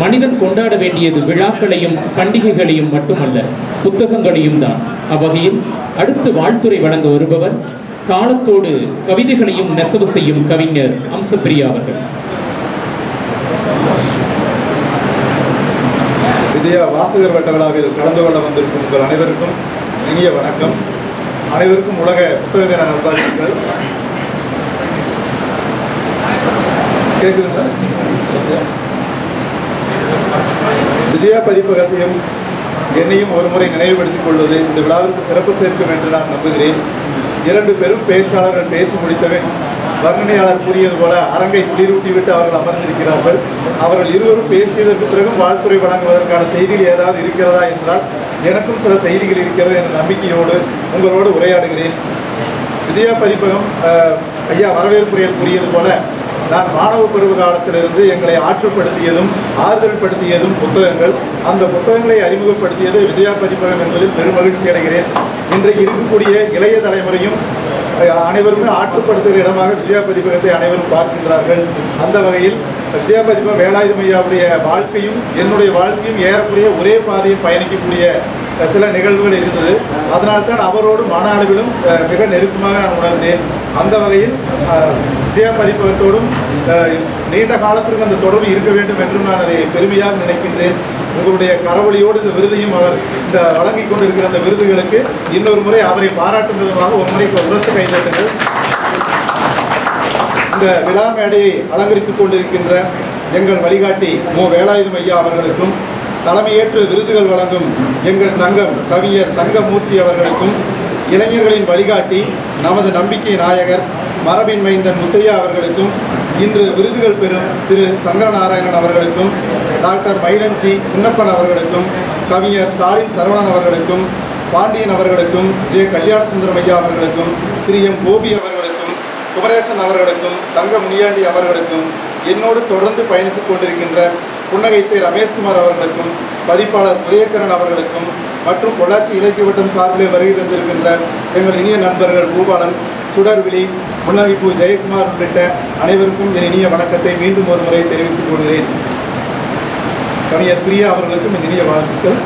மனிதன் கொண்டாட வேண்டியது விழாக்களையும் பண்டிகைகளையும் மட்டுமல்ல புத்தகங்களையும் தான். அவ்வகையில் அடுத்து வாழ்த்துறை வழங்க வருபவர் காலத்தோடு கவிதைகளையும் நெசவு செய்யும் கவிஞர் அம்சப்பிரியா அவர்கள். விஜயா வாசகர் வட்ட விழாவில் கலந்து கொள்ள வந்திருக்கும் உங்கள் அனைவருக்கும் இனிய வணக்கம். அனைவருக்கும் உலக புத்தக தின நல்வாழ்த்துக்கள். கேட்குதுங்களா? விஜயா பதிப்பகத்தையும் என்னையும் ஒரு முறை நினைவுபடுத்திக் கொள்வது இந்த விழாவிற்கு சிறப்பு சேர்க்கும் என்று நான் நம்புகிறேன். இரண்டு பெரும் பேச்சாளர்கள் பேசி முடித்தவன் வர்ணனையாளர் கூறியது போல அரங்கை குளிரூட்டிவிட்டு அவர்கள் அமர்ந்திருக்கிறார்கள். அவர்கள் இருவரும் பேசியதற்கு பிறகும் வாழ்த்துறை வழங்குவதற்கான செய்திகள் ஏதாவது இருக்கிறதா என்றால் எனக்கும் சில செய்திகள் இருக்கிறது என்ற நம்பிக்கையோடு உங்களோடு உரையாடுகிறேன். விஜயா பதிப்பகம் ஐயா வரவேற்புரையில் கூறியது போல நான் மாணவ பருவ காலத்திலிருந்து எங்களை ஆற்றுப்படுத்தியதும் ஆறுதல் படுத்தியதும் புத்தகங்கள். அந்த புத்தகங்களை அறிமுகப்படுத்தியது விஜயா பதிப்பகம் என்பதில் பெருமகிழ்ச்சி அடைகிறேன். இன்றைக்கு இருக்கக்கூடிய இளைய தலைமுறையும் அனைவருமே ஆற்றுப்படுத்துகிற இடமாக விஜயா பதிப்பகத்தை அனைவரும் பார்க்கின்றார்கள். அந்த வகையில் விஜயா பதிப்பகம் வேலாயுதமையாவுடைய வாழ்க்கையும் என்னுடைய வாழ்க்கையும் ஏறக்குறைய ஒரே பாதையில் பயணிக்கக்கூடிய சில நிகழ்வுகள் இருந்தது. அதனால்தான் அவரோடு மன அளவிலும் மிக நெருக்கமாக நான் உணர்ந்தேன். அந்த வகையில் அஹ், பதிப்பகத்தோடும் நீண்ட காலத்திற்கு அந்த தொடர்பு இருக்க வேண்டும் என்றும் நான் அதை பெருமையாக நினைக்கின்றேன். உங்களுடைய கரவொலியோடு இந்த விருதையும் அவர் இந்த வழங்கி கொண்டிருக்கிற அந்த விருதுகளுக்கு இன்னொரு முறை அவரை பாராட்டும் விதமாக ஒரு முறை உரத்து கைதட்டுங்கள் இந்த விழா மேடையை அலங்கரித்துக் கொண்டிருக்கின்ற எங்கள் வழிகாட்டி மு. வேலாயுதம் ஐயா அவர்களுக்கும் தலைமையேற்று விருதுகள் வழங்கும் எங்கள் தங்கம் கவியர் தங்கமூர்த்தி அவர்களுக்கும் இளைஞர்களின் வழிகாட்டி நமது நம்பிக்கை நாயகர் மரபின் மைந்தன் முத்தையா அவர்களுக்கும் இன்று விருதுகள் பெறும் திரு சங்கரநாராயணன் அவர்களுக்கும் டாக்டர் மயிலஞ்சி சின்னப்பன் அவர்களுக்கும் கவிஞர் ஸ்டாலின் சரவணன் அவர்களுக்கும் பாண்டியன் அவர்களுக்கும் ஜே கல்யாண ஐயா அவர்களுக்கும் திரு எம் கோபி அவர்களுக்கும் குமரேசன் அவர்களுக்கும் தங்க முனியாண்டி அவர்களுக்கும் என்னோடு தொடர்ந்து பயணித்துக் கொண்டிருக்கின்ற புன்னகை சே ரமேஷ்குமார் அவர்களுக்கும் பதிப்பாளர் உதயகரன் அவர்களுக்கும் மற்றும் பொள்ளாச்சி இலக்கிய வட்டம் சார்பிலே வருகை தந்திருக்கின்ற எங்கள் இனிய நண்பர்கள் பூபாலன் சுடர்விழி புன்னகைப்பூ ஜெயக்குமார் உள்ளிட்ட அனைவருக்கும் என் இனிய வணக்கத்தை மீண்டும் ஒரு முறை தெரிவித்துக் கொள்கிறேன். கவிஞர் பிரியா அவர்களுக்கும் என் இனிய வாழ்த்துக்கள்.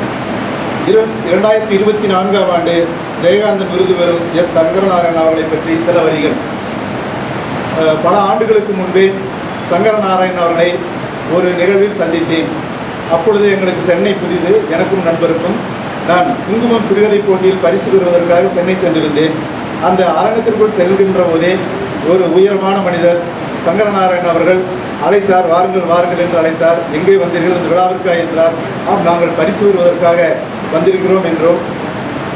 இரு இரண்டாயிரத்தி இருபத்தி நான்காம் ஆண்டு ஜெயகாந்தன் விருது பெறும் எஸ். சங்கரநாராயணன் அவர்களை பற்றி சில வரிகள். பல ஆண்டுகளுக்கு முன்பே சங்கரநாராயணன் அவர்களை ஒரு நிகழ்வில் சந்தித்தேன். அப்பொழுது எங்களுக்கு சென்னை புதிது எனக்கும் நண்பருக்கும். நான் குங்குமம் சிறுகதை போட்டியில் பரிசு பெறுவதற்காக சென்னை சென்றிருந்தேன். அந்த அரங்கத்திற்குள் செல்கின்ற போதே ஒரு உயரமான மனிதர் சங்கரநாராயணன் அவர்கள் அழைத்தார் வாருங்கள் வாருங்கள் என்று அழைத்தார். எங்கே வந்தீர்கள்? இந்த விழாவிற்காக என்றார் ஆம் நாங்கள் பரிசு பெறுவதற்காக வந்திருக்கிறோம் என்றோம்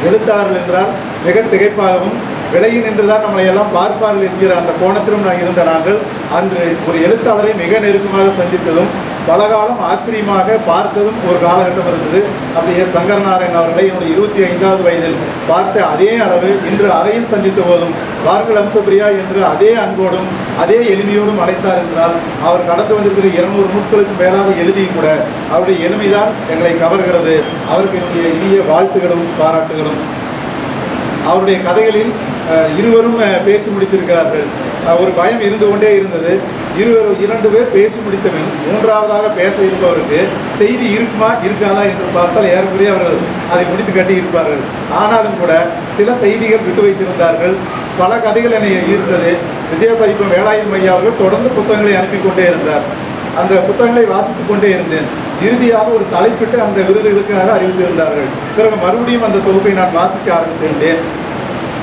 எழுத்தாளர் என்றால் மிக திகைப்பாகவும் விலகி நின்றுதான் நம்மளை எல்லாம் பார்ப்பார்கள் என்கிற அந்த கோணத்திலும் நான் இருந்த நாங்கள் அன்று ஒரு எழுத்தாளரை மிக நெருக்கமாக சந்தித்ததும் பல காலம் ஆச்சரியமாக பார்த்ததும் ஒரு காலகட்டம் இருந்தது. அப்படி சங்கரநாராயண் அவர்களை என்னுடைய இருபத்தி ஐந்தாவது வயதில் பார்த்த அதே அளவு இன்று அறையில் சந்தித்த போதும் வார்கள் அம்சப்பிரியா என்று அதே அன்போடும் அதே எளிமையோடும் அழைத்தார் என்றால் அவர் கடந்து வந்திருக்கிற இருநூறு நூட்களுக்கு மேலாக எழுதியும் கூட அவருடைய எளிமைதான் எங்களை கவர்கிறது. அவருக்கு என்னுடைய இனிய வாழ்த்துகளும் பாராட்டுகளும். அவருடைய கதைகளில் இருவரும் பேசி முடித்திருக்கிறார்கள். ஒரு பயம் இருந்து கொண்டே இருந்தது. இருவர் இரண்டு பேர் பேசி முடித்தபின் மூன்றாவதாக பேச இருப்பவருக்கு செய்தி இருக்குமா இருக்காதா என்று பார்த்தால் ஏறக்குறைய அவர்கள் அதை முடித்து கட்டி இருப்பார்கள் ஆனாலும் கூட சில செய்திகள் விட்டு வைத்திருந்தார்கள். பல கதைகள் என்னை ஈர்த்தது. விஜயபரிப்பம் வேலாயுதம் ஐயா அவர்கள் தொடர்ந்து புத்தகங்களை அனுப்பி கொண்டே இருந்தார். அந்த புத்தகங்களை வாசித்து கொண்டே இருந்தேன். இறுதியாக ஒரு தலைப்பிட்டு அந்த விருதுகளுக்காக அறிவித்திருந்தார்கள். பிறகு மறுபடியும் அந்த தொகுப்பை நான் வாசிக்க ஆரம்பித்திருந்தேன்.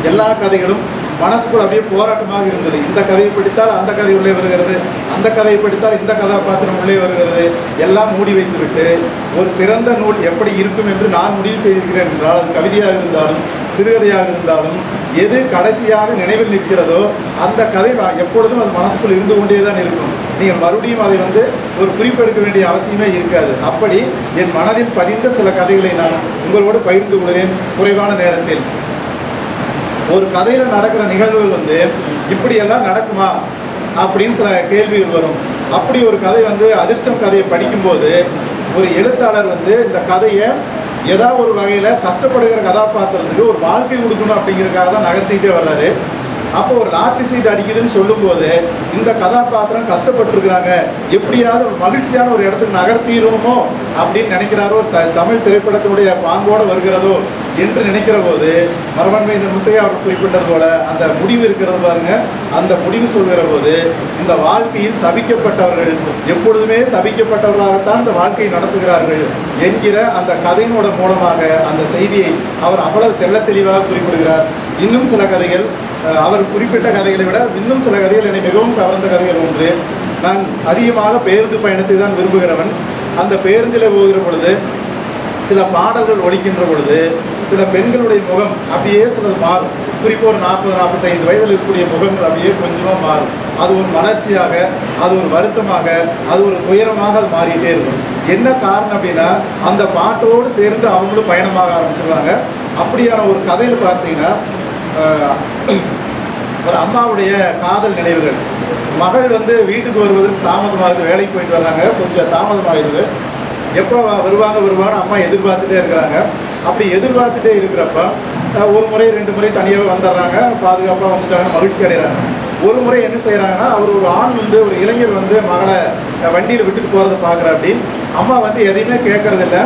எல்லா கதைகளும் மனசுக்குள் அப்படியே போராட்டமாக இருந்தது. இந்த கதையை படித்தால் அந்த கதை உள்ளே வருகிறது அந்த கதையை படித்தால் இந்த கதாபாத்திரம் உள்ளே வருகிறது எல்லாம் மூடி வைத்துவிட்டு ஒரு சிறந்த நூல் எப்படி இருக்கும் என்று நான் முடிவு செய்திருக்கிறேன் என்றால் அது கவிதையாக இருந்தாலும் சிறுகதையாக இருந்தாலும் எது கடைசியாக நினைவில் நிற்கிறதோ அந்த கதை நான் எப்பொழுதும் அது மனசுக்குள் இருந்து கொண்டே தான் இருக்கும். நீங்கள் மறுபடியும் அதை வந்து ஒரு குறிப்பெடுக்க வேண்டிய அவசியமே இருக்காது. அப்படி என் மனதில் பதிந்த சில கதைகளை நான் உங்களோடு பகிர்ந்து கொள்கிறேன் குறைவான நேரத்தில். ஒரு கதையில் நடக்கிற நிகழ்வுகள் வந்து இப்படியெல்லாம் நடக்குமா அப்படின்னு சில கேள்விகள் வரும். அப்படி ஒரு கதை வந்து அதிர்ஷ்டம் கதையை படிக்கும்போது ஒரு எழுத்தாளர் வந்து இந்த கதையை ஏதாவது ஒரு வகையில் கஷ்டப்படுகிற கதாபாத்திரத்துக்கு ஒரு வாழ்க்கை கொடுக்கணும் அப்படிங்கிறதுக்காக தான் நகர்த்திக்கிட்டே வர்றாரு. அப்போ ஒரு லாட்ரி சீட் அடிக்குதுன்னு சொல்லும்போது இந்த கதாபாத்திரம் கஷ்டப்பட்டிருக்கிறாங்க. எப்படியாவது ஒரு மகிழ்ச்சியான ஒரு இடத்துக்கு நகர்த்திடுவோமோ அப்படின்னு நினைக்கிறாரோ த தமிழ் திரைப்படத்தினுடைய பாங்கோடு வருகிறதோ என்று நினைக்கிற போது மரபன்மை இந்த முத்தையா அவர் குறிப்பிட்டது போல அந்த முடிவு இருக்கிறது பாருங்க. அந்த முடிவு சொல்கிற போது இந்த வாழ்க்கையில் சபிக்கப்பட்டவர்கள் எப்பொழுதுமே சபிக்கப்பட்டவர்களாகத்தான் இந்த வாழ்க்கையை நடத்துகிறார்கள் என்கிற அந்த கதையினோட மூலமாக அந்த செய்தியை அவர் அவ்வளவு தெல்ல தெளிவாக குறிப்பிடுகிறார். இன்னும் சில கதைகள் அவர் குறிப்பிட்ட கதைகளை விட இன்னும் சில கதைகள் என்னை மிகவும் கவர்ந்த கதைகள் ஒன்று. நான் அதிகமாக பேருந்து பயணத்தை தான் விரும்புகிறவன். அந்த பேருந்தில் போகிற பொழுது சில பாடல்கள் ஒழிக்கின்ற பொழுது சில பெண்களுடைய முகம் அப்படியே சிலது மாறும். குறிப்பாக ஒரு நாற்பது நாற்பத்தைந்து வயதில் இருக்கக்கூடிய முகங்கள் அப்படியே கொஞ்சமாக மாறும். அது ஒரு மலர்ச்சியாக அது ஒரு வருத்தமாக அது ஒரு துயரமாக அது மாறிட்டே இருக்கும். என்ன காரணம் அப்படின்னா அந்த பாட்டோடு சேர்ந்து அவங்களும் பயணமாக ஆரம்பிச்சிருவாங்க அப்படியான ஒரு கதையில் பார்த்தீங்கன்னா ஒரு அம்மாவுடைய காதல் நினைவுகள். மகள் வந்து வீட்டுக்கு வருவதற்கு தாமதமாகுது வேலைக்கு போயிட்டு வர்றாங்க. கொஞ்சம் தாமதமாகிடுது எப்போ வருவாங்க வருவாங்க அம்மா எதிர்பார்த்துட்டே இருக்கிறாங்க. அப்படி எதிர்பார்த்துட்டே இருக்கிறப்ப ஒரு முறை ரெண்டு முறை தனியாக வந்துடுறாங்க. பாதுகாப்பாக வந்துட்டாங்க மகிழ்ச்சி அடைகிறாங்க. ஒரு முறை என்ன செய்கிறாங்கன்னா அவர் ஒரு ஆண் வந்து ஒரு இளைஞர் வந்து மகளை வண்டியில் விட்டுட்டு போகிறத பார்க்குறாப்படி அம்மா வந்து எதையுமே கேட்கறதில்ல.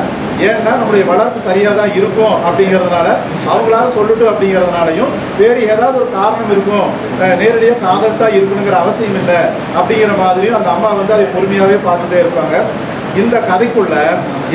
ஏன்னா நம்முடைய வளர்ப்பு சரியாக தான் இருக்கும் அப்படிங்கிறதுனால அவங்களால சொல்லட்டும் அப்படிங்கிறதுனாலையும் வேறு ஏதாவது ஒரு காரணம் இருக்கும். நேரடியாக காதல் தான் இருக்கணுங்கிற அவசியம் இல்லை அப்படிங்கிற மாதிரியும் அந்த அம்மா வந்து அதை பொறுமையாகவே பார்த்துட்டே இருப்பாங்க. இந்த கதைக்குள்ள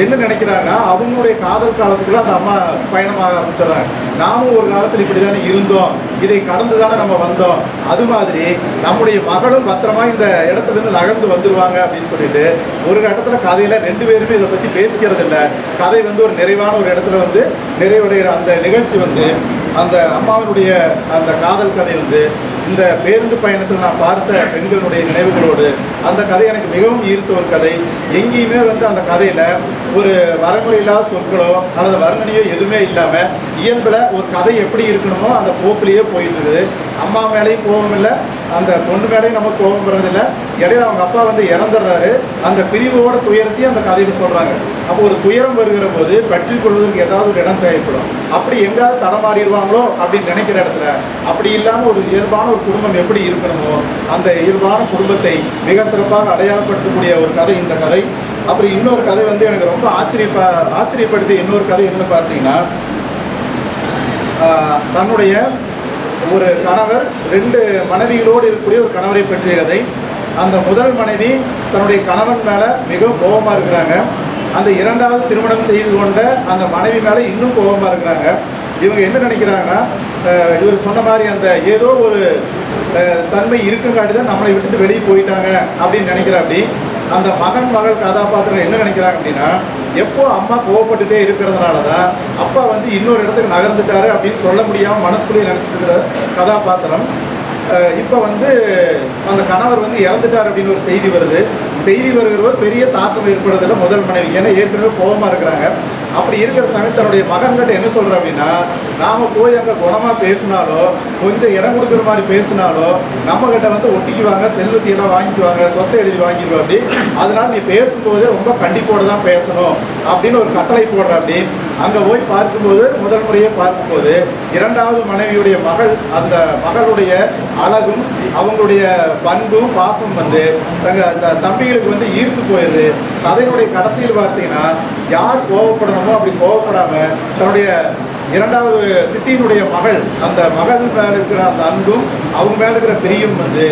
என்ன நினைக்கிறாங்கன்னா அவங்களுடைய காதல் காலத்துக்குள்ள அந்த அம்மா பயணமாக ஆரம்பிச்சிடறாங்க. நாமும் ஒரு காலத்தில் இப்படி தானே இருந்தோம். இதை கடந்து தானே நம்ம வந்தோம். அது மாதிரி நம்முடைய மகளும் பத்திரமா இந்த இடத்துல இருந்து நகர்ந்து வந்துருவாங்க அப்படின்னு சொல்லிட்டு ஒரு இடத்துல கதையில் ரெண்டு பேருமே இதை பற்றி பேசிக்கிறது இல்லை கதை வந்து ஒரு நிறைவான ஒரு இடத்துல வந்து நிறைவடைகிற அந்த நிகழ்ச்சி வந்து அந்த அம்மாவினுடைய அந்த காதல் கதை வந்து இந்த பேருந்து பயணத்தில் நான் பார்த்த பெண்களுடைய நினைவுகளோடு அந்த கதை எனக்கு மிகவும் ஈர்த்த ஒரு கதை. எங்கேயுமே வந்து அந்த கதையில ஒரு வரைமுறை சொற்களோ அல்லது வர்ணனையோ எதுவுமே இல்லாம இயல்பில் ஒரு கதை எப்படி இருக்கணுமோ அந்த போக்கிலேயே போயிட்டு இருக்குது. அம்மா மேலேயும் கோபம் இல்லை. அந்த பொண்ணு மேலேயும் நமக்கு கோபம் வர்றதில்லை இடையில அவங்க அப்பா வந்து இறந்துடுறாரு. அந்த பிரிவோட துயரத்தையும் அந்த கதையில சொல்றாங்க. அப்போ ஒரு துயரம் வருகிற போது பற்றி கொள்வதற்கு ஏதாவது ஒரு இடம் தேவைப்படும். அப்படி எங்காவது தடமாறிடுவாங்களோ அப்படின்னு நினைக்கிற இடத்துல அப்படி இல்லாமல் ஒரு இயல்பான ஒரு குடும்பம் எப்படி இருக்கணுமோ அந்த இயல்பான குடும்பத்தை மிக சிறப்பாக அடையாளப்படுத்தக்கூடிய ஒரு கதை இந்த கதை. அப்புறம் இன்னொரு கதை வந்து எனக்கு ரொம்ப ஆச்சரியப்ப ஆச்சரியப்படுத்தி இன்னொரு கதை என்ன பார்த்தீங்கன்னா தன்னுடைய ஒரு கணவர் ரெண்டு மனைவிகளோடு இருக்கக்கூடிய ஒரு கணவரை பற்றிய கதை அந்த முதல் மனைவி தன்னுடைய கணவன் மேலே மிகவும் கோபமாக இருக்கிறாங்க. அந்த இரண்டாவது திருமணம் செய்து கொண்ட அந்த மனைவி மேலே இன்னும் கோபமாக இருக்கிறாங்க. இவங்க என்ன நினைக்கிறாங்கன்னா இவர் சொன்ன மாதிரி அந்த ஏதோ ஒரு தன்மை இருக்குங்காட்டி தான் நம்மளை விட்டுட்டு வெளியே போயிட்டாங்க அப்படின்னு நினைக்கிறாப்படி அந்த மகன் மகள் கதாபாத்திரம் என்ன நினைக்கிறாங்க அப்படின்னா எப்போ அம்மா கோவப்பட்டுட்டே இருக்கிறதுனால தான் அப்பா வந்து இன்னொரு இடத்துக்கு நகர்ந்துட்டாரு அப்படின்னு சொல்ல முடியாமல் மனசுக்குள்ளேயே நினச்சிருக்கிற கதாபாத்திரம். இப்போ வந்து அந்த கணவர் வந்து இறந்துட்டார் அப்படின்னு ஒரு செய்தி வருது. செய்தி வருகிறவர் பெரிய தாக்கம் ஏற்படுறதில்ல முதல் மனைவி. ஏன்னா ஏற்கனவே கோபமாக இருக்கிறாங்க. அப்படி இருக்கிற சமயம் தன்னுடைய மகன்கிட்ட என்ன சொல்கிறேன் அப்படின்னா நாம் போய் அங்கே குணமாக பேசினாலோ கொஞ்சம் இடம் கொடுக்குற மாதிரி பேசினாலோ நம்மக்கிட்ட வந்து ஒட்டிக்குவாங்க செல்வத்தியெல்லாம் வாங்கிக்குவாங்க சொத்தை எழுதி வாங்கிடுவோம் அப்படி. அதனால் நீ பேசும்போதே ரொம்ப கண்டிப்போடு தான் பேசணும் அப்படின்னு ஒரு கட்டளை போடுற அப்படி. அங்கே போய் பார்க்கும்போது முதல் முறையே பார்க்கும்போது இரண்டாவது மனைவியுடைய மகள் அந்த மகளுடைய அழகும் அவங்களுடைய பண்பும் பாசம் வந்து தங்கள் அந்த தம்பிகளுக்கு வந்து ஈர்த்து போயிடுது. கதையினுடைய கடைசியில் பார்த்தீங்கன்னா யார் கோவப்படணுமோ அப்படி கோவப்படாமல் தன்னுடைய இரண்டாவது சித்தியினுடைய மகள் அந்த மகள் மேலே இருக்கிற அந்த அன்பும் அவங்க மேல இருக்கிற பிரியும் வந்து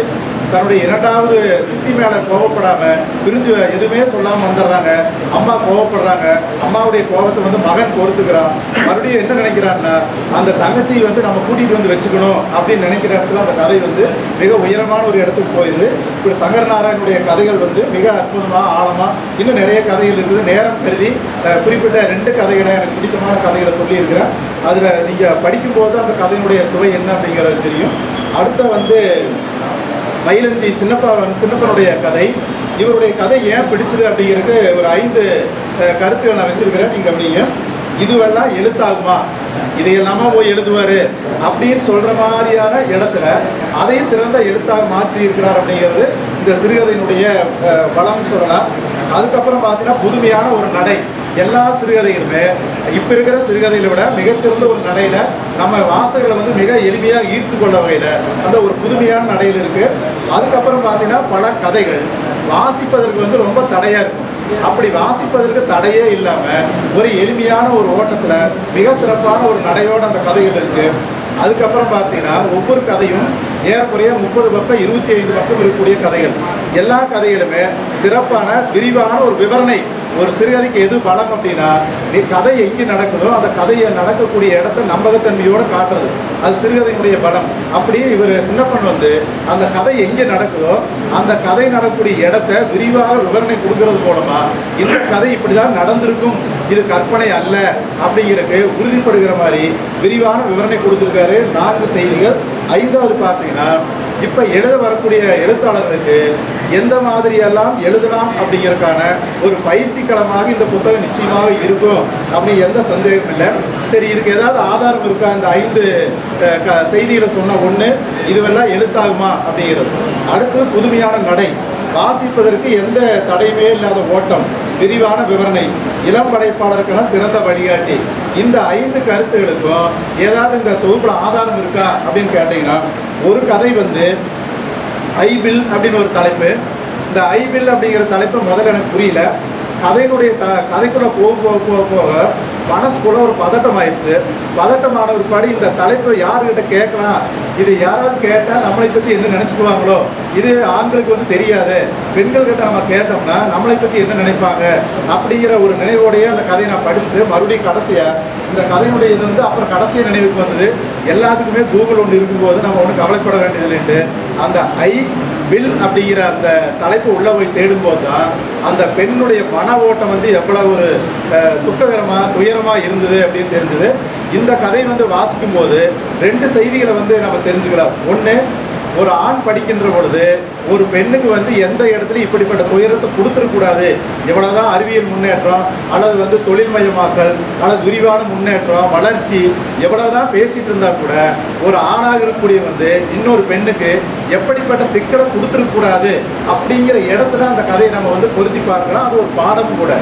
தன்னுடைய இரண்டாவது சித்தி மேல கோவப்படாம பிரிஞ்சு எதுவுமே சொல்லாம வந்துடுறாங்க. அம்மா கோவப்படுறாங்க. அம்மாவுடைய கோபத்தை வந்து மகன் பொறுத்துக்கிறான். மறுபடியும் என்ன நினைக்கிறான்னா அந்த தங்கச்சியை வந்து நம்ம கூட்டிட்டு வந்து வச்சுக்கணும் அப்படின்னு நினைக்கிற இடத்துல அந்த கதை வந்து மிக உயரமான ஒரு இடத்துக்கு போயிடுது இப்படி சங்கர் நாராயணுடைய கதைகள் வந்து மிக அற்புதமா ஆழமா இன்னும் நிறைய கதைகள் இருக்குது. நேரம் கருதி குறிப்பிட்ட ரெண்டு கதைகளை எனக்கு பிடித்தமான கதைகளை சொல்லியிருக்கிறேன். அதில் நீங்கள் படிக்கும்போது அந்த கதையினுடைய சுவை என்ன அப்படிங்கிறது தெரியும். அடுத்த வந்து மயிலஞ்சி சின்னப்பா சின்னப்பனுடைய கதை. இவருடைய கதை ஏன் பிடிச்சது அப்படிங்கிறது ஒரு ஐந்து கருத்துக்களை நான் வச்சிருக்கிறேன். நீங்கள் அப்படிங்க இதுவெல்லாம் எழுத்தாகுமா? இதையெல்லாமா போய் எழுதுவாரு? அப்படின்னு சொல்ற மாதிரியான இடத்துல அதை சிறந்த எழுத்தாக மாற்றி இருக்கிறார் அப்படிங்கிறது இந்த சிறுகதையினுடைய பலம்னு பலம் சொல்லலாம். அதுக்கப்புறம் பார்த்தீங்கன்னா புதுமையான ஒரு நடை. எல்லா சிறுகதைகளுமே இப்போ இருக்கிற சிறுகதைகளை விட மிகச்சிறந்த ஒரு நடையில நம்ம வாசகர்களை வந்து மிக எளிமையாக ஈர்த்து கொள்ள வகையில் அந்த ஒரு புதுமையான நடையில் இருக்கு. அதுக்கப்புறம் பார்த்தீங்கன்னா பல கதைகள். வாசிப்பதற்கு வந்து ரொம்ப தடையா இருக்கும். அப்படி வாசிப்பதற்கு தடையே இல்லாம ஒரு எளிமையான ஒரு ஓட்டத்துல மிக சிறப்பான ஒரு நடையோடு அந்த கதைகள் இருக்கு. அதுக்கப்புறம் பார்த்தீங்கன்னா ஒவ்வொரு கதையும் ஏறக்குறைய முப்பது பக்கம் இருபத்தி ஐந்து பக்கம் இருக்கக்கூடிய கதைகள். எல்லா கதைகளுமே சிறப்பான விரிவான ஒரு விவரணை ஒரு சிறுகதைக்கு எது பலம் அப்படின்னா நீ கதை எங்கே நடக்குதோ அந்த கதையை நடக்கக்கூடிய இடத்த நம்பகத்தன்மையோடு காட்டுறது. அது சிறுகதையினுடைய பலம். அப்படியே இவர் சின்னப்பன் வந்து அந்த கதை எங்கே நடக்குதோ அந்த கதை நடக்கக்கூடிய இடத்த விரிவாக விவரணை கொடுக்கறது மூலமா இந்த கதை இப்படிதான் நடந்திருக்கும். இது கற்பனை அல்ல அப்படிங்கிறதுக்கு உறுதிப்படுகிற மாதிரி விரிவான விவரணை கொடுத்துருக்காரு. நான்கு செய்திகள். ஐந்தாவது பார்த்தீங்கன்னா இப்போ எழுத வரக்கூடிய எழுத்தாளர்களுக்கு எந்த மாதிரியெல்லாம் எழுதலாம் அப்படிங்கிறதுக்கான ஒரு பயிற்சிக்களமாக இந்த புத்தகம் நிச்சயமாக இருக்கும் அப்படின்னு எந்த சந்தேகமும் இல்லை. சரி இதுக்கு ஏதாவது ஆதாரம் இருக்கா? இந்த ஐந்து க- செய்திகளை சொன்ன ஒன்று இதுவெல்லாம் எழுத்தாகுமா அப்படிங்கிறது. அடுத்து புதுமையான நடை. வாசிப்பதற்கு எந்த தடையுமே இல்லாத ஓட்டம் விரிவான விவரணை இளம் படைப்பாளருக்கான சிறந்த வழிகாட்டி. இந்த ஐந்து கருத்துகளுக்கும் ஏதாவது இந்த தொகுப்பில் ஆதாரம் இருக்கா அப்படின்னு கேட்டீங்கன்னா ஒரு கதை வந்து ஐபில் அப்படின்னு ஒரு தலைப்பு. இந்த ஐபில் அப்படிங்கிற தலைப்பு முதல்ல எனக்கு புரியல. கதையினுடைய த கதைக்குள்ள போக போக போக போக மனசுக்குள்ள ஒரு பதட்டம் ஆயிடுச்சு. பதட்டமான ஒரு படி இந்த தலைப்பை யாருக்கிட்ட கேட்கலாம்? இது யாராவது கேட்டால் நம்மளை பற்றி என்ன நினச்சிக்குவாங்களோ? இது ஆண்களுக்கு வந்து தெரியாது. பெண்கள்கிட்ட நம்ம கேட்டோம்னா நம்மளை பற்றி என்ன நினைப்பாங்க? அப்படிங்கிற ஒரு நினைவோடையே அந்த கதையை நான் படிச்சுட்டு மறுபடியும் கடைசியாக இந்த கதையினுடைய இது வந்து அப்புறம் கடைசியாக நினைவுக்கு வந்தது. எல்லாத்துக்குமே கூகுள் ஒன்று இருக்கும்போது நம்ம ஒன்றும் கவலைப்பட வேண்டியதில்லைன்ட்டு அந்த ஐ வில் அப்படிங்கிற அந்த தலைப்பு உள்ளே போய் தேடும்போது தான் அந்த பெண்ணுடைய மன ஓட்டம் வந்து எவ்வளவு ஒரு துக்ககரமாக துயரமாக இருந்தது அப்படின்னு தெரிஞ்சது. இந்த கதை வந்து வாசிக்கும் போது ரெண்டு செய்திகளை வந்து நம்ம தெரிஞ்சுக்கலாம் ஒன்று ஒரு ஆண் படிக்கின்ற பொழுது ஒரு பெண்ணுக்கு வந்து எந்த இடத்துலையும் இப்படிப்பட்ட துயரத்தை கொடுத்துடக்கூடாது எவ்வளவுதான் அறிவியல் முன்னேற்றம் அல்லது வந்து தொழில்மயமாக்கல் அல்லது விரிவான முன்னேற்றம் வளர்ச்சி எவ்வளோதான் பேசிகிட்டு இருந்தால் கூட ஒரு ஆணாக இருக்கக்கூடிய வந்து இன்னொரு பெண்ணுக்கு எப்படிப்பட்ட சிக்கலை கொடுத்துடக்கூடாது அப்படிங்கிற இடத்துல அந்த கதையை நம்ம வந்து பொருத்தி பார்க்கலாம். அது ஒரு பாடம் கூட.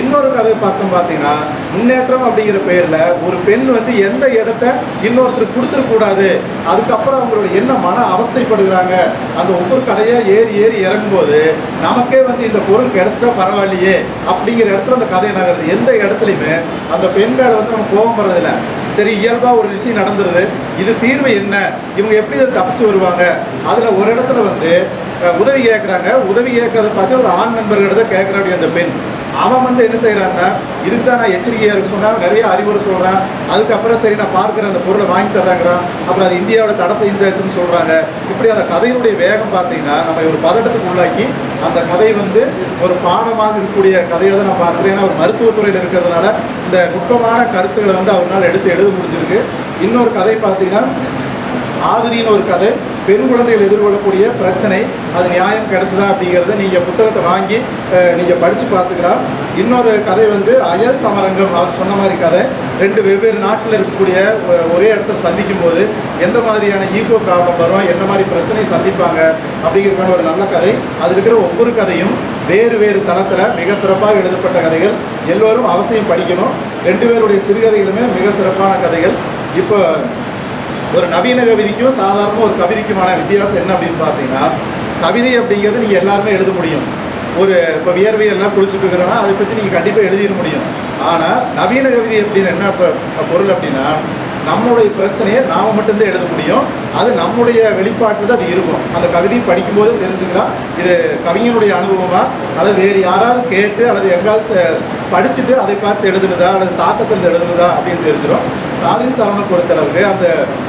இன்னொரு கதை பார்த்தோம் பார்த்தீங்கன்னா முன்னேற்றம் அப்படிங்கிற பெயரில் ஒரு பெண் வந்து எந்த இடத்த இன்னொருத்தர் கொடுத்துடக்கூடாது அதுக்கப்புறம் அவங்களோட என்ன மன அவஸ்தைப்படுகிறாங்க அந்த ஒவ்வொரு கதையாக ஏறி ஏறி இறங்கும்போது நமக்கே வந்து இந்த பொருள் கிடைச்சிட்டா பரவாயில்லையே அப்படிங்கிற இடத்துல அந்த கதை நகருது. எந்த இடத்துலையுமே அந்த பெண் மேல வந்து நம்ம கோபம் வர்றதில்ல. சரி இயல்பாக ஒரு விஷயம் நடந்துருது. இது தீர்வு என்ன? இவங்க எப்படி இதை தப்பிச்சு வருவாங்க? அதில் ஒரு இடத்துல வந்து உதவி கேட்குறாங்க உதவி கேட்கறத பார்த்து ஒரு ஆண் நண்பர்கிட்ட கேட்குற அப்படி அந்த பெண். அவன் வந்து என்ன செய்கிறான்னா இதுக்கு தான் நான் எச்சரிக்கையாக இருக்க சொன்னால் நிறைய அறிவுரை சொல்கிறான் அதுக்கப்புறம் சரி நான் பார்க்குற அந்த பொருளை வாங்கி தர்றாங்கிறான். அப்புறம் அது இந்தியாவோட தடை செஞ்சாச்சுன்னு சொல்கிறாங்க இப்படி அந்த கதையினுடைய வேகம் பார்த்தீங்கன்னா நம்ம ஒரு பதட்டத்துக்கு உள்ளாக்கி அந்த கதை வந்து ஒரு பாடமாக இருக்கக்கூடிய கதையை தான் நான் பார்க்குறேன். ஏன்னா ஒரு மருத்துவத்துறையில் இருக்கிறதுனால இந்த நுட்பமான கருத்துக்களை வந்து அவரால் எடுத்து எழுத முடிஞ்சிருக்கு. இன்னொரு கதை பார்த்தீங்கன்னா ஆதிரின்னு ஒரு கதை. பெண் குழந்தைகள் எதிர்கொள்ளக்கூடிய பிரச்சனை அது நியாயம் கிடைச்சதா அப்படிங்கிறத நீங்கள் புத்தகத்தை வாங்கி நீங்கள் படித்து பார்த்துக்கலாம். இன்னொரு கதை வந்து அயல் சமரங்கம் அவர் சொன்ன மாதிரி கதை. ரெண்டு வெவ்வேறு நாட்டில் இருக்கக்கூடிய ஒ- ஒரே இடத்துல சந்திக்கும் போது எந்த மாதிரியான ஈகோ ப்ராப்ளம் வரும் என்ன மாதிரி பிரச்சனை சந்திப்பாங்க அப்படிங்கிறதுக்கான ஒரு நல்ல கதை. அது இருக்கிற ஒவ்வொரு கதையும் வேறு வேறு தளத்தில் மிக சிறப்பாக எழுதப்பட்ட கதைகள். எல்லோரும் அவசியம் படிக்கணும். ரெண்டு பேருடைய சிறுகதைகளுமே மிக சிறப்பான கதைகள். இப்போ ஒரு நவீன கவிதைக்கும் சாதாரண ஒரு கவிதைக்குமான வித்தியாசம் என்ன அப்படின்னு பார்த்தீங்கன்னா கவிதை அப்படிங்கிறது நீங்கள் எல்லாருமே எழுத முடியும். ஒரு இப்போ வியர்வை எல்லாம் குளிச்சுட்டு இருக்கிறோன்னா அதை பற்றி நீங்கள் கண்டிப்பாக எழுதிட முடியும். ஆனால் நவீன கவிதை அப்படின்னு என்ன பொருள் அப்படின்னா நம்மளுடைய பிரச்சனையை நாம் மட்டும்தான் எழுத முடியும். அது நம்முடைய வெளிப்பாட்டில் தான் அது இருக்கும். அந்த கவிதையை படிக்கும்போது தெரிஞ்சுக்கலாம். இது கவிஞனுடைய அனுபவமா? அல்லது வேறு யாராவது கேட்டு அல்லது எங்காவது படிச்சுட்டு அதை பார்த்து எழுதுனதா? அல்லது தாக்கத்தில் எழுதுனதா? அப்படின்னு தெரிஞ்சிடும். ஸ்டாலின் சரவணன் பொறுத்தளவுக்கு அந்த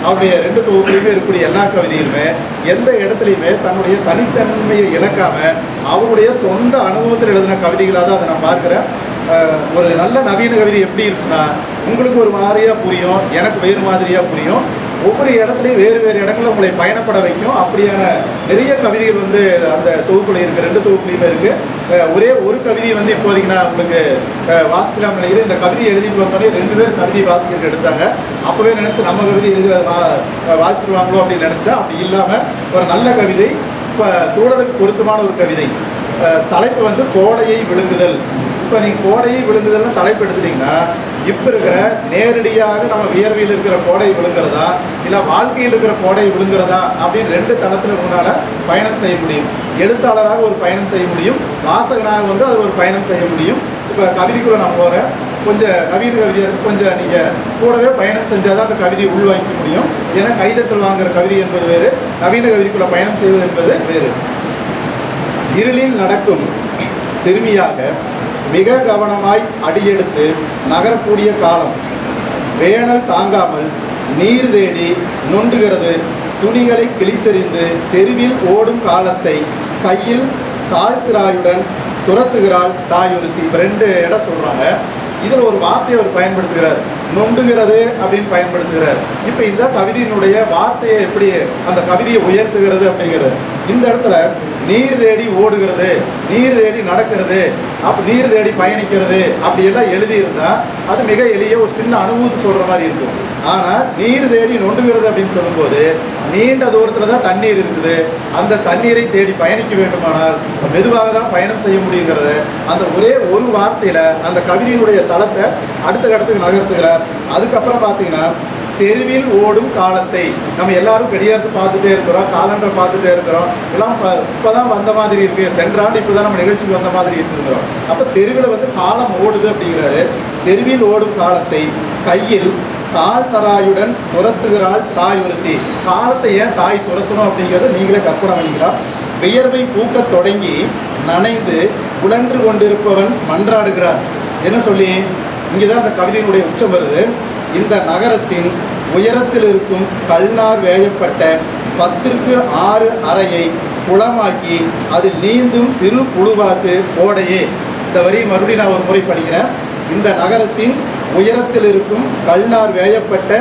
அவருடைய ரெண்டு தொகுப்புலையுமே இருக்கக்கூடிய எல்லா கவிதையிலுமே எந்த இடத்துலையுமே தன்னுடைய தனித்தன்மையை இழக்காம அவருடைய சொந்த அனுபவத்தில் எழுதின கவிதைகளாக தான் அதை நான் பார்க்குறேன். ஒரு நல்ல நவீன கவிதை எப்படி இருக்குன்னா உங்களுக்கு ஒரு மாதிரியாக புரியும் எனக்கு வேறு மாதிரியாக புரியும். ஒவ்வொரு இடத்துலையும் வேறு வேறு இடங்களில் உங்களை பயணப்பட வைக்கும். அப்படியான நிறைய கவிதைகள் வந்து அந்த தொகுப்பில் இருக்குது ரெண்டு தொகுப்புலையுமே இருக்குது ஒரே ஒரு கவிதை வந்து இப்போதைக்கு நான் உங்களுக்கு வாசிக்கலாம் நினைக்கிறேன். இந்த கவிதையை எழுதிட்டு வந்தோடனே ரெண்டு பேர் கவிதை வாசிக்கிறது எடுத்தாங்க. அப்போவே நினச்சி நம்ம கவிதை எழுதி வாசிச்சிருவாங்களோ அப்படின்னு நினச்சேன். அப்படி இல்லாமல் ஒரு நல்ல கவிதை இப்போ சூழலுக்கு பொருத்தமான ஒரு கவிதை. தலைப்பு வந்து கோடையை விழுங்குதல். இப்போ நீங்கள் கோடையை விழுங்குதல்னு தலைப்பு எடுத்துட்டீங்கன்னா இப்போ இருக்கிற நேரடியாக நம்ம வியர்வையில் இருக்கிற கோடை விழுங்குறதா இல்லை வாழ்க்கையில் இருக்கிற கோடை விழுங்குறதா அப்படின்னு ரெண்டு தளத்தில் உங்களால் பயணம் செய்ய முடியும். எழுத்தாளராக ஒரு பயணம் செய்ய முடியும் வாசகனாக வந்து அது ஒரு பயணம் செய்ய முடியும். இப்போ கவிதைக்குள்ளே நான் போகிறேன் கொஞ்சம் நவீன கவிதையாக கொஞ்சம் நீங்கள் கூடவே பயணம் செஞ்சால் தான் அந்த கவிதையை உள்வாங்கிக்க முடியும். ஏன்னா கைதட்டல் வாங்குற கவிதை என்பது வேறு நவீன கவிதைக்குள்ள பயணம் செய்வது என்பது வேறு. இருளில் நடக்கும் சிறுமியாக மிக கவனமாய் அடியெடுத்து நகரக்கூடிய காலம். வேனல் தாங்காமல் நீர் தேடி நொண்டுகிறது. துணிகளை கிழித்தெறிந்து தெருவில் ஓடும் காலத்தை கையில் தாழ் சிராயுடன் துரத்துகிறாள் தாயொருத்தி. இப்போ ரெண்டு இடம் சொல்கிறாங்க இதில் ஒரு வார்த்தையை அவர் பயன்படுத்துகிறார். நொண்டுகிறது அப்படின்னு பயன்படுத்துகிறார். இப்போ இந்த கவிதையினுடைய வார்த்தையை எப்படி அந்த கவிதையை உயர்த்துகிறது அப்படிங்கிறது. இந்த இடத்துல நீர் தேடி ஓடுகிறது நீர் தேடி நடக்கிறது அப்போ நீர் தேடி பயணிக்கிறது அப்படி எல்லாம் எழுதியிருந்தா அது மிக எளிய ஒரு சின்ன அனுபவத்தை சொல்கிற மாதிரி இருக்கும். ஆனால் நீர் தேடி நொண்டுகிறது அப்படின்னு சொல்லும்போது நீண்ட தூரத்தில் தான் தண்ணீர் இருக்குது. அந்த தண்ணீரை தேடி பயணிக்க வேண்டுமானால் மெதுவாக தான் பயணம் செய்ய முடியுங்கிறத அந்த ஒரே ஒரு வார்த்தையில் அந்த கவிதையினுடைய தளத்தை அடுத்த கட்டத்துக்கு நகர்த்துகிறார். அதுக்கப்புறம் பார்த்தீங்கன்னா தெருவில் ஓடும் காலத்தை. நம்ம எல்லாரும் கடிகாரத்தை பார்த்துட்டே இருக்கிறோம் காலண்டரை பார்த்துட்டே இருக்கிறோம். எல்லாம் இப்போ தான் வந்த மாதிரி இருக்கு. சென்ற ஆண்டு இப்போ தான் நம்ம நிகழ்ச்சிக்கு வந்த மாதிரி இருக்குங்கிறோம் அப்போ தெருவில் வந்து காலம் ஓடுது அப்படிங்கிறாரு. தெருவில் ஓடும் காலத்தை கையில் தாழ் சராயுடன் துரத்துகிறாள் தாய் ஒருத்தி. காலத்தை ஏன் தாய் துரத்தணும் அப்படிங்கிறத நீங்களே கற்பனை பண்ணிக்கலாம். வியர்வை பூக்கத் தொடங்கி நனைந்து உழன்று கொண்டிருப்பவன் மன்றாடுகிறான். என்ன சொல்லி? இங்கே தான் அந்த கவிதையினுடைய உச்சம் வருது. இந்த நகரத்தின் உயரத்தில் இருக்கும் கல்நார் வேயப்பட்ட பத்திற்கு ஆறு அறையை குளமாக்கி அதில் நீந்தும் சிறு புழுவாக்கு கோடையே. இந்த வரி மறுபடியும் நான் ஒரு முறை படிக்கிறேன். இந்த நகரத்தின் உயரத்தில் இருக்கும் கல்நார் வேயப்பட்ட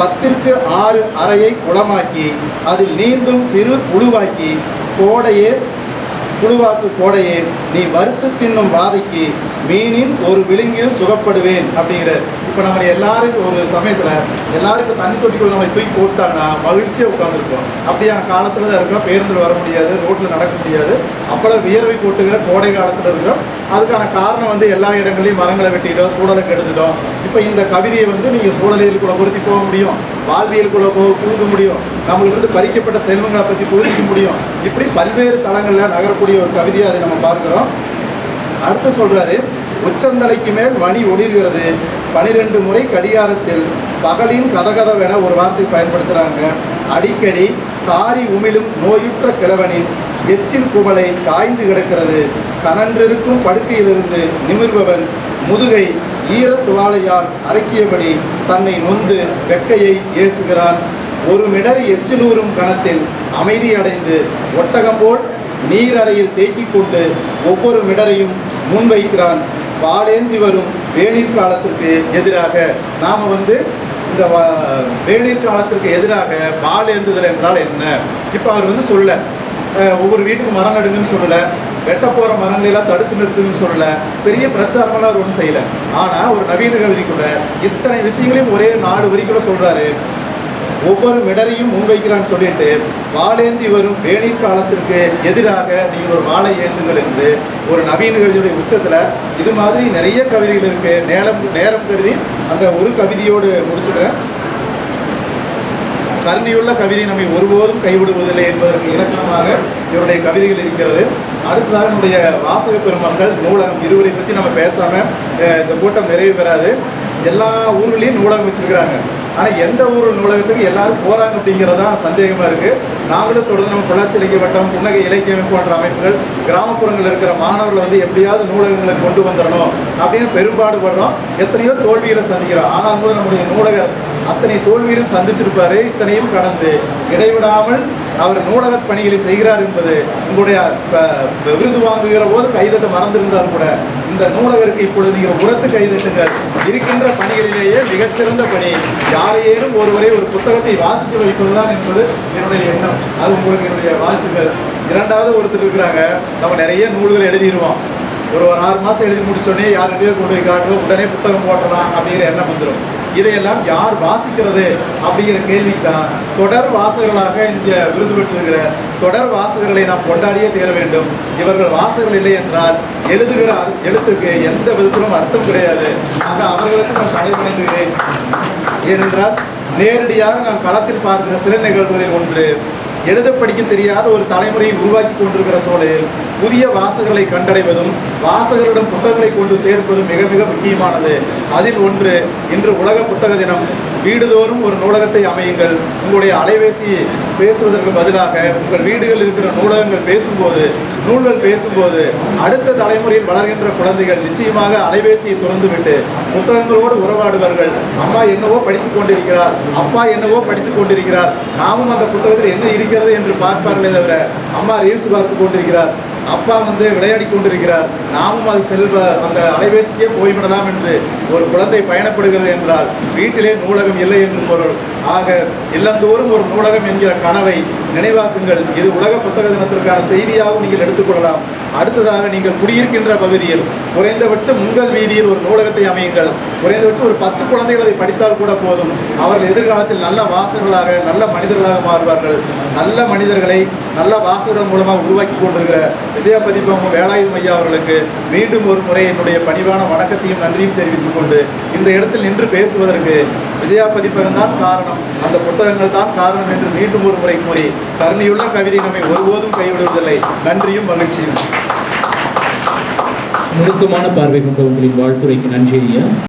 பத்திற்கு ஆறு அறையை குளமாக்கி அதில் நீந்தும் சிறு புழுவாக்கி கோடையே புழுவாக்கு கோடையே நீ வறுத்து தின்னும் வாதைக்கு மீனின் ஒரு விழுங்கில் சுகப்படுவேன் அப்படிங்கிற இப்போ நம்ம எல்லாரும் ஒரு சமயத்தில் எல்லாரும் இப்போ தண்ணி தொட்டிக்குள்ள நம்ம தூக்கி போட்டாங்கன்னா மகிழ்ச்சியாக உட்காந்துருக்கோம் அப்படியான காலத்தில் தான் இருக்கிறோம். பேருந்தில் வர முடியாது ரோட்டில் நடக்க முடியாது. அப்போல்லாம் வியர்வை போட்டுக்கிற கோடை காலத்தில் இருக்கிறோம். அதுக்கான காரணம் வந்து எல்லா இடங்களையும் மரங்களை வெட்டிட்டோம் சூழலை கெடுத்துட்டோம். இப்போ இந்த கவிதையை வந்து நீங்கள் சூழலியலுக்குள்ள பொருத்தி போக முடியும். வாழ்வியலுக்குள்ள போக புகுத முடியும். நம்மளுக்கு வந்து பறிக்கப்பட்ட செல்வங்களை பற்றி புரிஞ்சிக்க முடியும். இப்படி பல்வேறு தளங்களில் நகரக்கூடிய ஒரு கவிதையை அதை நம்ம பார்க்குறோம். அடுத்து சொல்கிறாரு உச்சந்தலைக்கு மேல் மணி ஒளிர்கிறது பனிரெண்டு முறை கடிகாரத்தில் பகலின் கதகதவென ஒரு வார்த்தை பயன்படுத்துகிறாங்க அடிக்கடி காரி உமிழும் நோயுற்ற கிழவனின் எச்சில் குவளை காய்ந்து கிடக்கிறது. கனன்றிருக்கும் படுக்கையிலிருந்து நிமிர்பவன் முதுகை ஈர துவாலையால் அரைக்கியபடி தன்னை நொந்து வெக்கையை ஏசுகிறான். ஒரு மிடர் எச்சிலூறும் கணத்தில் அமைதியடைந்து ஒட்டகம் போல் நீரறையில் தேக்கிக் கொண்டு ஒவ்வொரு மிடரையும் முன்வைக்கிறான். வாளேந்தி வரும் வேநீர் காலத்திற்கு எதிராக நாம் வந்து இந்த வா- வேநீர் காலத்திற்கு எதிராக வாள் ஏந்துதல் என்றால் என்ன? இப்போ அவர் வந்து சொல்ல ஒவ்வொரு வீட்டுக்கு மரம் நடுங்கன்னு சொல்லலை வெட்ட போகிற மரங்களெல்லாம் தடுத்து நிறுத்துன்னு சொல்லலை பெரிய பிரச்சாரமெல்லாம் அவர் ஒன்றும் செய்யலை. ஆனால் ஒரு நவீன கவிதைக்குள்ள இத்தனை விஷயங்களையும் ஒரே நாடு வரைக்கும் சொல்கிறாரு ஒவ்வொரு மிடரையும் முன்வைக்கிறான்னு சொல்லிட்டு வாளேந்தி வரும் வேணிற் காலத்திற்கு எதிராக நீங்கள் ஒரு வாழை ஏந்துங்கள் என்று ஒரு நவீன கவிதையுடைய உச்சத்தில் இது மாதிரி நிறைய கவிதைகள் இருக்கு. நேரம் நேரம் கருதி அந்த ஒரு கவிதையோடு முடிச்சுக்கிறேன். கருணையுள்ள கவிதை நம்மை ஒருபோதும் கைவிடுவதில்லை என்பதற்கு இலக்கணமாக இவருடைய கவிதைகள் இருக்கிறது. அடுத்ததாக நம்முடைய வாசக பெருமக்கள் நூலகம் இருவரை பற்றி நம்ம பேசாமல் இந்த கூட்டம் நிறைவு பெறாது. எல்லா ஊர்லேயும் நூலகம் வச்சிருக்கிறாங்க. ஆனால் எந்த ஊர் நூலகத்துக்கு எல்லாரும் போகிறாங்க அப்படிங்கிறது தான் சந்தேகமாக இருக்குது நாங்களும் தொடர்ந்து நம்ம பொள்ளாச்சி இலக்கிய வட்டம் புன்னகை இலக்கியம் போன்ற அமைப்புகள் கிராமப்புறங்களில் இருக்கிற மாணவர்களை வந்து எப்படியாவது நூலகங்களை கொண்டு வந்துடணும் அப்படின்னு பெரும்பாடுபடுறோம். எத்தனையோ தோல்விகளை சந்திக்கிறோம். ஆனால் கூட நம்முடைய நூலக அத்தனை தோல்வியிலும் சந்திச்சிருப்பாரு இத்தனையும் கடந்து. இடைவிடாமல் அவர் நூலக பணிகளை செய்கிறார் என்பது உங்களுடைய விருது வாங்குகிற போது கைதட்ட மறந்திருந்தால் கூட இந்த நூலகருக்கு இப்பொழுது நீங்கள் உரத்து கைதட்டுங்கள். இருக்கின்ற பணிகளிலேயே மிகச்சிறந்த பணி. யாரையேனும் ஒருவரை ஒரு புத்தகத்தை வாசித்து வைப்பதுதான் என்பது என்னுடைய எண்ணம். அது உங்களுக்கு என்னுடைய வாழ்த்துக்கள். இரண்டாவது ஒருத்தர் இருக்கிறாங்க. நம்ம நிறைய நூல்கள் எழுதிடுவோம். ஒரு ஒரு ஆறு மாதம் எழுதி முடிச்சோடனே யார்கிட்டயோ கொண்டு போய் காட்டுவோம் உடனே புத்தகம் போட்டலாம் அப்படிங்கிற எண்ணம் வந்துடும் இதையெல்லாம் யார் வாசிக்கிறது அப்படிங்கிற கேள்விக்கு தான் தொடர் வாசகர்களாக இந்த விருது பெற்றிருக்கிற தொடர் வாசகர்களை நாம் கொண்டாடியே தேர வேண்டும். இவர்கள் வாசகர்கள் இல்லை என்றால் எழுதுகிற எழுத்துக்கு எந்த விதத்திலும் அர்த்தம் கிடையாது. ஆக அவர்களுக்கு நான் தலைவணங்குகிறேன் ஏனென்றால் நேரடியாக நான் களத்தில் பார்க்கிற சில நிகழ்வுகளில் ஒன்று எழுத படிக்க தெரியாத ஒரு தலைமுறையை உருவாக்கி கொண்டிருக்கிற சூழலில் புதிய வாசகர்களை கண்டடைவதும் வாசகர்களிடம் புத்தகங்களை கொண்டு சேர்ப்பதும் மிக மிக முக்கியமானது. அதில் ஒன்று இன்று உலக புத்தக தினம். வீடுதோறும் ஒரு நூலகத்தை அமையுங்கள். உங்களுடைய அலைபேசி பேசுவதற்கு பதிலாக உங்கள் வீடுகளில் இருக்கிற நூலகங்கள் பேசும்போது நூல்கள் பேசும்போது அடுத்த தலைமுறையில் வளர்கின்ற குழந்தைகள் நிச்சயமாக அலைபேசியை திறந்துவிட்டு புத்தகங்களோடு உறவாடுவார்கள். அம்மா என்னவோ படித்துக் கொண்டிருக்கிறார். அப்பா என்னவோ படித்துக் கொண்டிருக்கிறார். நாமும் அந்த புத்தகத்தில் என்ன இருக்கிறது என்று பார்ப்பார்களே தவிர அம்மா ரீல்ஸ் பார்த்து கொண்டிருக்கிறார். அப்பா வந்து விளையாடி கொண்டிருக்கிறார். நாமும் அது செல்வ அந்த அலைபேசிக்கே போய்விடலாம் என்று ஒரு குழந்தை பயணப்படுகிறது என்றால் வீட்டிலே நூலகம் இல்லை என்று பொருள். ஆக இல்லந்தோறும் ஒரு நூலகம் என்கிற கனவை நினைவாக்குங்கள். இது உலக புத்தக தினத்திற்கான செய்தியாகவும் நீங்கள் எடுத்துக்கொள்ளலாம் அடுத்ததாக நீங்கள் குடியிருக்கின்ற பகுதியில் குறைந்தபட்சம் உங்கள் வீதியில் ஒரு நூலகத்தை அமையுங்கள். குறைந்தபட்சம் ஒரு பத்து குழந்தைகள் அதை படித்தால் கூட போதும். அவர்கள் எதிர்காலத்தில் நல்ல வாசகர்களாக நல்ல மனிதர்களாக மாறுவார்கள். நல்ல மனிதர்களை நல்ல வாசகர்கள் மூலமாக உருவாக்கி கொண்டிருக்கிற விஜய பதிப்பகம் வேலாயுதம் ஐயா அவர்களுக்கு மீண்டும் ஒரு முறை என்னுடைய பணிவான வணக்கத்தையும் நன்றியும் தெரிவித்துக் கொண்டு இந்த இடத்தில் நின்று பேசுவதற்கு விஜயா பதிப்பகம் தான் காரணம். அந்த புத்தகங்கள் தான் காரணம் என்று மீண்டும் ஒரு முறை கூறி கருணையுள்ள கவிதை நம்மை ஒருபோதும் கைவிடுவதில்லை. நன்றியும் மகிழ்ச்சியும். நுணுக்கமான பார்வை கொண்ட உங்களின் வாழ்த்துரைக்கு நன்றி ஐயா.